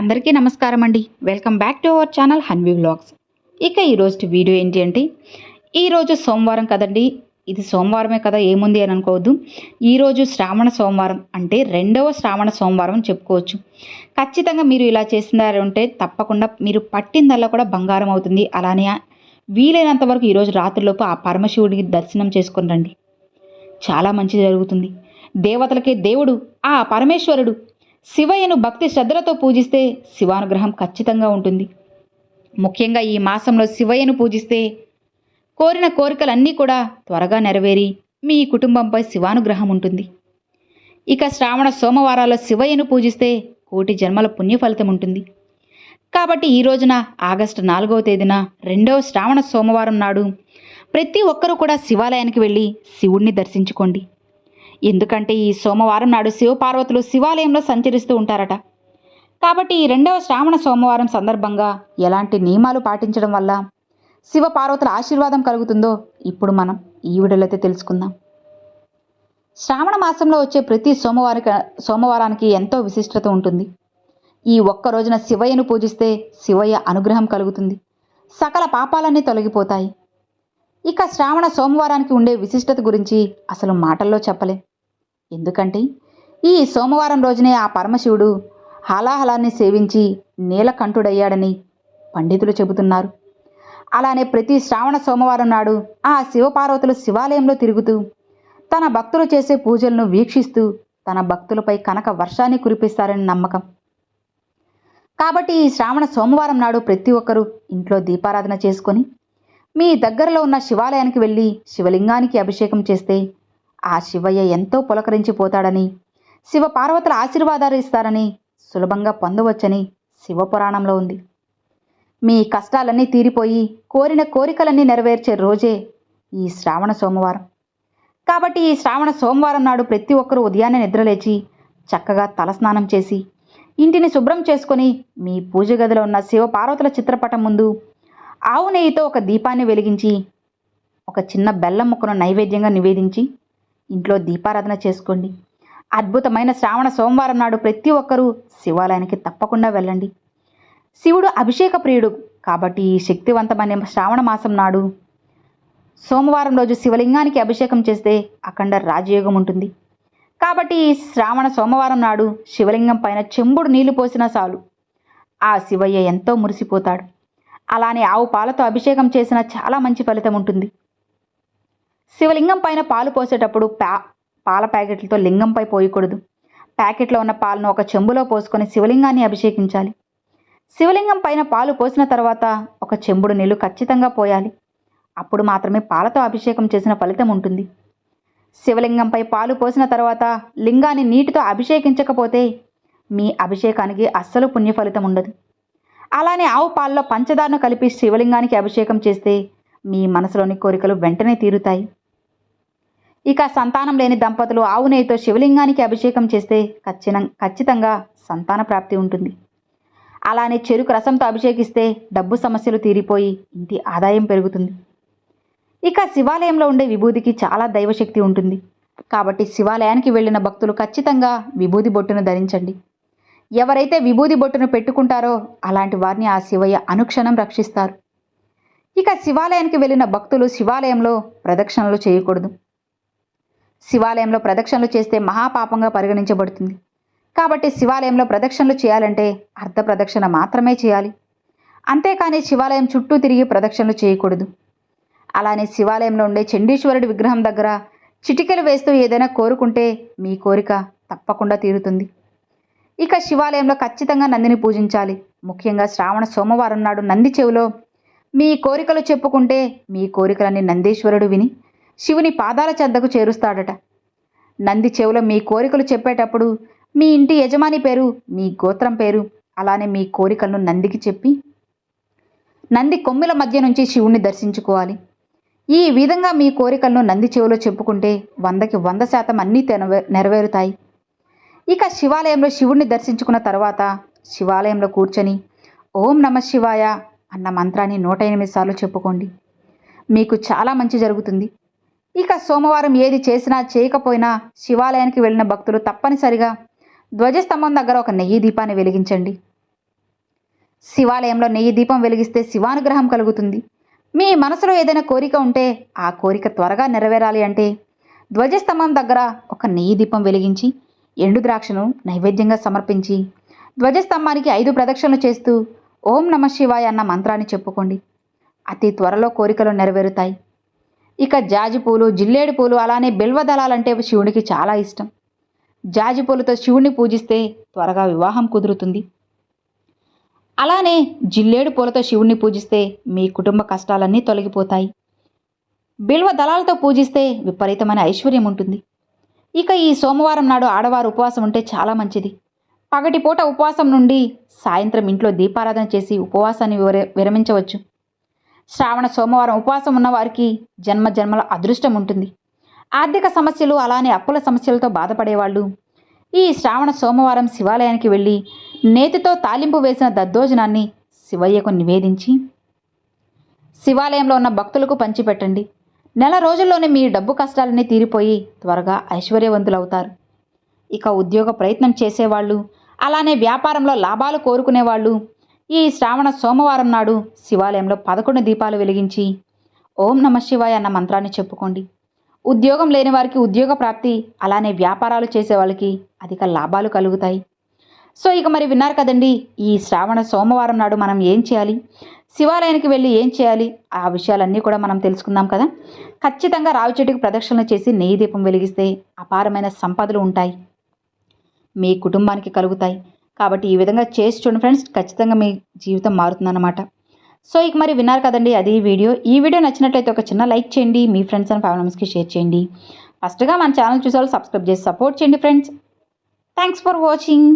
అందరికీ నమస్కారం అండి. Welcome back to our channel Hanvi vlogs. ఇక ఈరోజు వీడియో ఏంటి అంటే ఈరోజు సోమవారం కదండి. ఇది సోమవారమే కదా ఏముంది అని అనుకోవద్దు. ఈరోజు శ్రావణ సోమవారం అంటే రెండవ శ్రావణ సోమవారం చెప్పుకోవచ్చు. ఖచ్చితంగా మీరు ఇలా చేస్తున్నారంటే తప్పకుండా మీరు పట్టిందల్లా కూడా బంగారం అవుతుంది. అలానే వీలైనంత వరకు ఈరోజు రాత్రిలోపు ఆ పరమశివుడికి దర్శనం చేసుకుని రండి. చాలా మంచి జరుగుతుంది. దేవతలకే దేవుడు ఆ పరమేశ్వరుడు శివయ్యను భక్తి శ్రద్ధలతో పూజిస్తే శివానుగ్రహం ఖచ్చితంగా ఉంటుంది. ముఖ్యంగా ఈ మాసంలో శివయ్యను పూజిస్తే కోరిన కోరికలన్నీ కూడా త్వరగా నెరవేరి మీ కుటుంబంపై శివానుగ్రహం ఉంటుంది. ఇక శ్రావణ సోమవారాల్లో శివయ్యను పూజిస్తే కోటి జన్మల పుణ్య ఫలితం ఉంటుంది. కాబట్టి ఈ రోజున ఆగస్టు నాలుగవ తేదీన రెండవ శ్రావణ సోమవారం నాడు ప్రతి ఒక్కరూ కూడా శివాలయానికి వెళ్ళి శివుణ్ణి దర్శించుకోండి. ఎందుకంటే ఈ సోమవారం నాడు శివపార్వతులు శివాలయంలో సంచరిస్తూ ఉంటారట. కాబట్టి ఈ రెండవ శ్రావణ సోమవారం సందర్భంగా ఎలాంటి నియమాలు పాటించడం వల్ల శివ పార్వతుల ఆశీర్వాదం కలుగుతుందో ఇప్పుడు మనం ఈ వీడియోలో తెలుసుకుందాం. శ్రావణ మాసంలో వచ్చే ప్రతి సోమవారిక సోమవారానికి ఎంతో విశిష్టత ఉంటుంది. ఈ ఒక్క రోజున శివయ్యను పూజిస్తే శివయ్య అనుగ్రహం కలుగుతుంది. సకల పాపాలన్నీ తొలగిపోతాయి. ఇక శ్రావణ సోమవారానికి ఉండే విశిష్టత గురించి అసలు మాటల్లో చెప్పలేం. ఎందుకంటే ఈ సోమవారం రోజునే ఆ పరమశివుడు హలాహలాన్ని సేవించి నీలకంఠుడయ్యాడని పండితులు చెబుతున్నారు. అలానే ప్రతి శ్రావణ సోమవారం నాడు ఆ శివపార్వతులు శివాలయంలో తిరుగుతూ తన భక్తులు చేసే పూజలను వీక్షిస్తూ తన భక్తులపై కనక వర్షాన్ని కురిపిస్తారని నమ్మకం. కాబట్టి ఈ శ్రావణ సోమవారం నాడు ప్రతి ఒక్కరూ ఇంట్లో దీపారాధన చేసుకొని మీ దగ్గరలో ఉన్న శివాలయానికి వెళ్ళి శివలింగానికి అభిషేకం చేస్తే ఆ శివయ్య ఎంతో పులకరించిపోతాడని శివ పార్వతుల ఆశీర్వాదాలు ఇస్తారని సులభంగా పొందవచ్చని శివపురాణంలో ఉంది. మీ కష్టాలన్నీ తీరిపోయి కోరిన కోరికలన్నీ నెరవేర్చే రోజే ఈ శ్రావణ సోమవారం. కాబట్టి ఈ శ్రావణ సోమవారం నాడు ప్రతి ఒక్కరూ ఉదయాన్నే నిద్రలేచి చక్కగా తలస్నానం చేసి ఇంటిని శుభ్రం చేసుకొని మీ పూజ గదిలో ఉన్న శివ పార్వతుల చిత్రపటం ముందు ఆవు నెయ్యితో ఒక దీపాన్ని వెలిగించి ఒక చిన్న బెల్లం ముక్కను నైవేద్యంగా నివేదించి ఇంట్లో దీపారాధన చేసుకోండి. అద్భుతమైన శ్రావణ సోమవారం నాడు ప్రతి ఒక్కరూ శివాలయానికి తప్పకుండా వెళ్ళండి. శివుడు అభిషేక ప్రియుడు కాబట్టి ఈ శక్తివంతమైన శ్రావణ మాసం నాడు సోమవారం రోజు శివలింగానికి అభిషేకం చేస్తే అఖండ రాజయోగం ఉంటుంది. కాబట్టి శ్రావణ సోమవారం నాడు శివలింగం పైన చెంబుడు నీళ్ళు పోసినా చాలు. ఆ శివయ్య ఎంతో మురిసిపోతాడు. అలానే ఆవు పాలతో అభిషేకం చేసిన చాలా మంచి ఫలితం ఉంటుంది. శివలింగం పైన పాలు పోసేటప్పుడు పా పాల ప్యాకెట్లతో లింగంపై పోయకూడదు. ప్యాకెట్లో ఉన్న పాలను ఒక చెంబులో పోసుకొని శివలింగాన్ని అభిషేకించాలి. శివలింగం పైన పాలు పోసిన తర్వాత ఒక చెంబుడు నీళ్ళు ఖచ్చితంగా పోయాలి. అప్పుడు మాత్రమే పాలతో అభిషేకం చేసిన ఫలితం ఉంటుంది. శివలింగంపై పాలు పోసిన తర్వాత లింగాన్ని నీటితో అభిషేకించకపోతే మీ అభిషేకానికి అస్సలు పుణ్య ఫలితం ఉండదు. అలానే ఆవు పాలలో పంచదారను కలిపి శివలింగానికి అభిషేకం చేస్తే మీ మనసులోని కోరికలు వెంటనే తీరుతాయి. ఇక సంతానం లేని దంపతులు ఆవు నెయ్యితో శివలింగానికి అభిషేకం చేస్తే ఖచ్చితంగా ఖచ్చితంగా సంతాన ప్రాప్తి ఉంటుంది. అలానే చెరుకు రసంతో అభిషేకిస్తే డబ్బు సమస్యలు తీరిపోయి ఇంటి ఆదాయం పెరుగుతుంది. ఇక శివాలయంలో ఉండే విభూతికి చాలా దైవశక్తి ఉంటుంది. కాబట్టి శివాలయానికి వెళ్ళిన భక్తులు ఖచ్చితంగా విభూది బొట్టును ధరించండి. ఎవరైతే విభూది బొట్టును పెట్టుకుంటారో అలాంటి వారిని ఆ శివయ్య అనుక్షణం రక్షిస్తారు. ఇక శివాలయానికి వెళ్ళిన భక్తులు శివాలయంలో ప్రదక్షిణలు చేయకూడదు. శివాలయంలో ప్రదక్షిణలు చేస్తే మహాపాపంగా పరిగణించబడుతుంది. కాబట్టి శివాలయంలో ప్రదక్షిణలు చేయాలంటే అర్ధ ప్రదక్షిణ మాత్రమే చేయాలి. అంతేకాని శివాలయం చుట్టూ తిరిగి ప్రదక్షిణలు చేయకూడదు. అలానే శివాలయంలో ఉండే చండీశ్వరుడి విగ్రహం దగ్గర చిటికెలు వేస్తూ ఏదైనా కోరుకుంటే మీ కోరిక తప్పకుండా తీరుతుంది. ఇక శివాలయంలో ఖచ్చితంగా నందిని పూజించాలి. ముఖ్యంగా శ్రావణ సోమవారం నాడు నంది చెవిలో మీ కోరికలు చెప్పుకుంటే మీ కోరికలన్నీ నందీశ్వరుడు విని శివుని పాదాల చెద్దకు చేరుస్తాడట. నంది చెవిలో మీ కోరికలు చెప్పేటప్పుడు మీ ఇంటి యజమాని పేరు మీ గోత్రం పేరు అలానే మీ కోరికలను నందికి చెప్పి నంది కొమ్మిల మధ్య నుంచి శివుణ్ణి దర్శించుకోవాలి. ఈ విధంగా మీ కోరికలను నంది చెవిలో చెప్పుకుంటే వందకి వంద శాతం అన్నీ నెరవేరుతాయి. ఇక శివాలయంలో శివుణ్ణి దర్శించుకున్న తర్వాత శివాలయంలో కూర్చొని ఓం నమ శివాయ అన్న మంత్రాన్ని నూట ఎనిమిది సార్లు చెప్పుకోండి. మీకు చాలా మంచి జరుగుతుంది. ఇక సోమవారం ఏది చేసినా చేయకపోయినా శివాలయానికి వెళ్ళిన భక్తులు తప్పనిసరిగా ధ్వజస్తంభం దగ్గర ఒక నెయ్యి దీపాన్ని వెలిగించండి. శివాలయంలో నెయ్యి దీపం వెలిగిస్తే శివానుగ్రహం కలుగుతుంది. మీ మనసులో ఏదైనా కోరిక ఉంటే ఆ కోరిక త్వరగా నెరవేరాలి అంటే ధ్వజస్తంభం దగ్గర ఒక నెయ్యి దీపం వెలిగించి ఎండు ద్రాక్షను నైవేద్యంగా సమర్పించి ధ్వజస్తంభానికి ఐదు ప్రదక్షిణలు చేస్తూ ఓం నమ శివాయ అన్న మంత్రాన్ని చెప్పుకోండి. అతి త్వరలో కోరికలు నెరవేరుతాయి. ఇక జాజి పూలు జిల్లేడు పూలు అలానే బిల్వదళాలంటే శివునికి చాలా ఇష్టం. జాజి పూలతో శివుణ్ణి పూజిస్తే త్వరగా వివాహం కుదురుతుంది. అలానే జిల్లేడు పూలతో శివుణ్ణి పూజిస్తే మీ కుటుంబ కష్టాలన్నీ తొలగిపోతాయి. బిల్వ దళాలతో పూజిస్తే విపరీతమైన ఐశ్వర్యం ఉంటుంది. ఇక ఈ సోమవారం నాడు ఆడవారు ఉపవాసం ఉంటే చాలా మంచిది. పగటిపూట ఉపవాసం నుండి సాయంత్రం ఇంట్లో దీపారాధన చేసి ఉపవాసాన్ని విర విరమించవచ్చు. శ్రావణ సోమవారం ఉపవాసం ఉన్నవారికి జన్మ జన్మల అదృష్టం ఉంటుంది. ఆర్థిక సమస్యలు అలానే అప్పుల సమస్యలతో బాధపడేవాళ్ళు. ఈ శ్రావణ సోమవారం శివాలయానికి వెళ్ళి నేతితో తాలింపు వేసిన దద్దోజనాన్ని శివయ్యకు నివేదించి శివాలయంలో ఉన్న భక్తులకు పంచిపెట్టండి. నెల రోజుల్లోనే మీ డబ్బు కష్టాలన్నీ తీరిపోయి త్వరగా ఐశ్వర్యవంతులవుతారు. ఇక ఉద్యోగ ప్రయత్నం చేసేవాళ్ళు అలానే వ్యాపారంలో లాభాలు కోరుకునేవాళ్ళు ఈ శ్రావణ సోమవారం నాడు శివాలయంలో పదకొండు దీపాలు వెలిగించి ఓం నమ శివాయ అన్న మంత్రాన్ని చెప్పుకోండి. ఉద్యోగం లేని వారికి ఉద్యోగ ప్రాప్తి అలానే వ్యాపారాలు చేసే వాళ్ళకి అధిక లాభాలు కలుగుతాయి. సో ఇక మరి విన్నారు కదండి ఈ శ్రావణ సోమవారం నాడు మనం ఏం చేయాలి? శివాలయానికి వెళ్ళి ఏం చేయాలి? ఆ విషయాలన్నీ కూడా మనం తెలుసుకుందాం కదా. ఖచ్చితంగా రావి చెట్టుకు ప్రదక్షిణలు చేసి నెయ్యి దీపం వెలిగిస్తే అపారమైన సంపదలు ఉంటాయి. మీ కుటుంబానికి కలుగుతాయి. కాబట్టి ఈ విధంగా చేసి చూడండి ఫ్రెండ్స్ ఖచ్చితంగా మీ జీవితం మారుతుందన్నమాట. సో ఇక మరి విన్నారు కదండి అది ఈ వీడియో. ఈ వీడియో నచ్చినట్లయితే ఒక చిన్న లైక్ చేయండి మీ ఫ్రెండ్స్ అండ్ ఫ్యామిలీ మెంబర్స్కి షేర్ చేయండి. ఫస్ట్గా మన ఛానల్ చూసే సబ్స్క్రైబ్ చేసి సపోర్ట్ చేయండి ఫ్రెండ్స్. Thanks for watching.